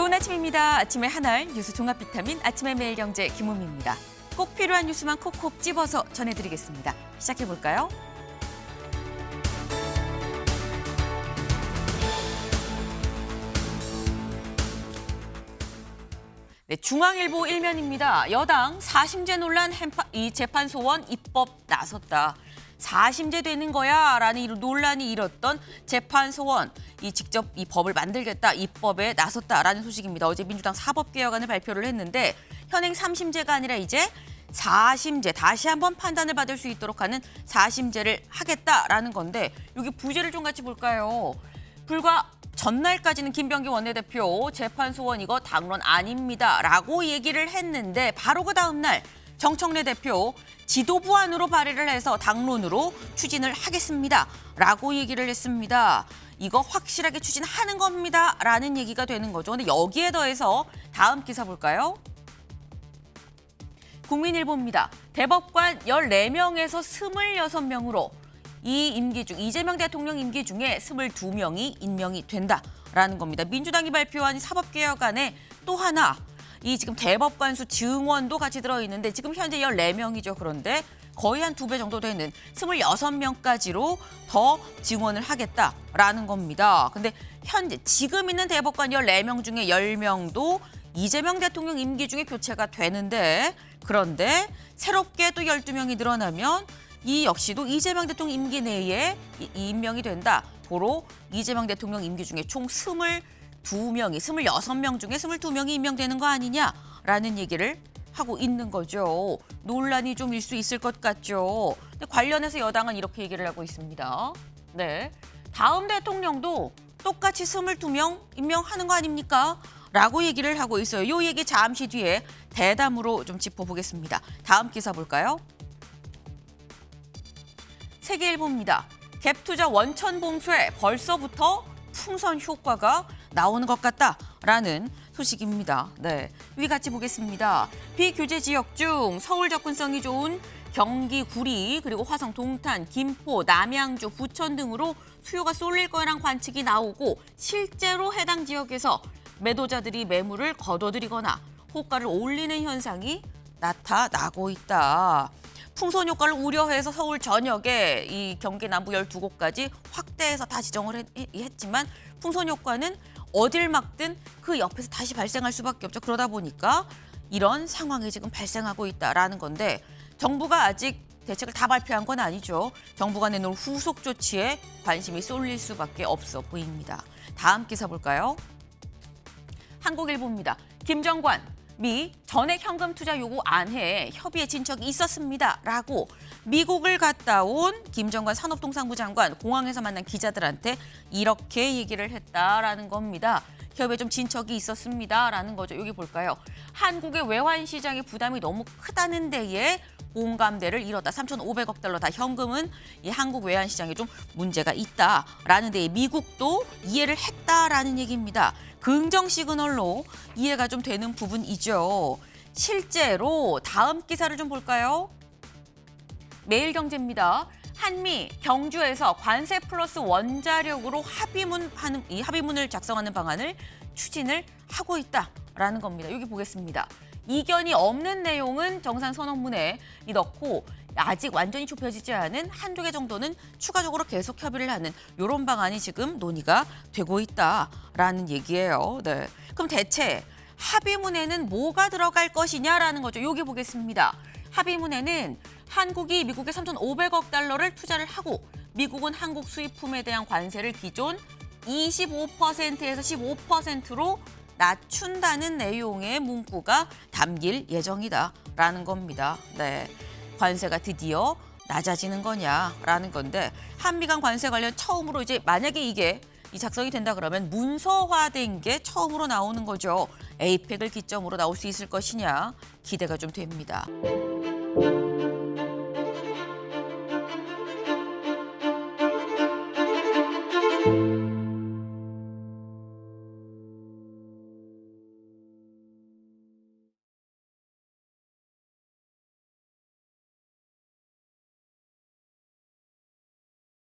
좋은 아침입니다. 아침의 하나를 뉴스 종합 비타민 아침의 매일 경제 김우미입니다. 꼭 필요한 뉴스만 콕콕 집어서 전해드리겠습니다. 시작해 볼까요? 네, 중앙일보 일면입니다. 여당 사심제 논란 햄파, 이 재판 소원 입법 나섰다. 사심제 되는 거야라는 이 논란이 일었던 재판 소원 이 직접 이 법을 만들겠다 입법에 나섰다라는 소식입니다. 어제 민주당 사법개혁안을 발표를 했는데 현행 삼심제가 아니라 이제 사심제 다시 한번 판단을 받을 수 있도록 하는 사심제를 하겠다라는 건데 여기 부제를 좀 같이 볼까요? 불과 전날까지는 김병기 원내대표 재판 소원 이거 당론 아닙니다라고 얘기를 했는데 바로 그 다음 날 정청래 대표 지도부 안으로 발의를 해서 당론으로 추진을 하겠습니다 라고 얘기를 했습니다. 이거 확실하게 추진하는 겁니다 라는 얘기가 되는 거죠. 근데 여기에 더해서 다음 기사 볼까요? 국민일보입니다. 대법관 14명에서 26명으로 이 임기 중 이재명 대통령 임기 중에 22명이 임명이 된다라는 겁니다. 민주당이 발표한 이 사법개혁안에 또 하나 이 지금 대법관 수 증원도 같이 들어있는데 지금 현재 14명이죠. 그런데 거의 한 두 배 정도 되는 26명까지로 더 증원을 하겠다라는 겁니다. 근데 현재 지금 있는 대법관 14명 중에 10명도 이재명 대통령 임기 중에 교체가 되는데 그런데 새롭게 또 12명이 늘어나면 이 역시도 이재명 대통령 임기 내에 임명이 된다. 고로 이재명 대통령 임기 중에 총 22명이 26명 중에 22명이 임명되는 거 아니냐라는 얘기를 하고 있는 거죠. 논란이 좀 일 수 있을 것 같죠. 근데 관련해서 여당은 이렇게 얘기를 하고 있습니다. 네. 다음 대통령도 똑같이 22명 임명하는 거 아닙니까? 라고 얘기를 하고 있어요. 요 얘기 잠시 뒤에 대담으로 좀 짚어보겠습니다. 다음 기사 볼까요? 세계일보입니다. 갭투자 원천 봉쇄 벌써부터 풍선 효과가 나오는 것 같다라는 소식입니다. 네, 위 같이 보겠습니다. 비규제 지역 중 서울 접근성이 좋은 경기 구리 그리고 화성 동탄, 김포, 남양주, 부천 등으로 수요가 쏠릴 거란 관측이 나오고 실제로 해당 지역에서 매도자들이 매물을 거둬들이거나 호가를 올리는 현상이 나타나고 있다. 풍선 효과를 우려해서 서울 전역에 이 경기 남부 12곳까지 확대해서 다 지정을 했, 했지만 풍선 효과는 어딜 막든 그 옆에서 다시 발생할 수밖에 없죠. 그러다 보니까 이런 상황이 지금 발생하고 있다라는 건데 정부가 아직 대책을 다 발표한 건 아니죠. 정부가 내놓은 후속 조치에 관심이 쏠릴 수밖에 없어 보입니다. 다음 기사 볼까요? 한국일보입니다. 김정관 미 전액 현금 투자 요구 안해 협의에 진척이 있었습니다라고 미국을 갔다 온 김정관 산업통상부 장관 공항에서 만난 기자들한테 이렇게 얘기를 했다라는 겁니다. 협의에 좀 진척이 있었습니다라는 거죠. 여기 볼까요? 한국의 외환 시장의 부담이 너무 크다는 데에 공감대를 잃었다. 3,500억 달러 다 현금은 이 한국 외환 시장에 좀 문제가 있다라는 데에 미국도 이해를 했다라는 얘기입니다. 긍정 시그널로 이해가 좀 되는 부분이죠. 실제로 다음 기사를 좀 볼까요? 매일경제입니다. 한미 경주에서 관세 플러스 원자력으로 합의문 하는 이 합의문을 작성하는 방안을 추진을 하고 있다라는 겁니다. 여기 보겠습니다. 이견이 없는 내용은 정상 선언문에 이 넣고 아직 완전히 좁혀지지 않은 한두 개 정도는 추가적으로 계속 협의를 하는 이런 방안이 지금 논의가 되고 있다라는 얘기예요. 네. 그럼 대체 합의문에는 뭐가 들어갈 것이냐라는 거죠. 여기 보겠습니다. 합의문에는 한국이 미국에 3,500억 달러를 투자를 하고 미국은 한국 수입품에 대한 관세를 기존 25%에서 15%로 낮춘다는 내용의 문구가 담길 예정이다라는 겁니다. 네. 관세가 드디어 낮아지는 거냐라는 건데 한미 간 관세 관련 처음으로 이제 만약에 이게 이 작성이 된다 그러면 문서화된 게 처음으로 나오는 거죠. 에이펙을 기점으로 나올 수 있을 것이냐 기대가 좀 됩니다.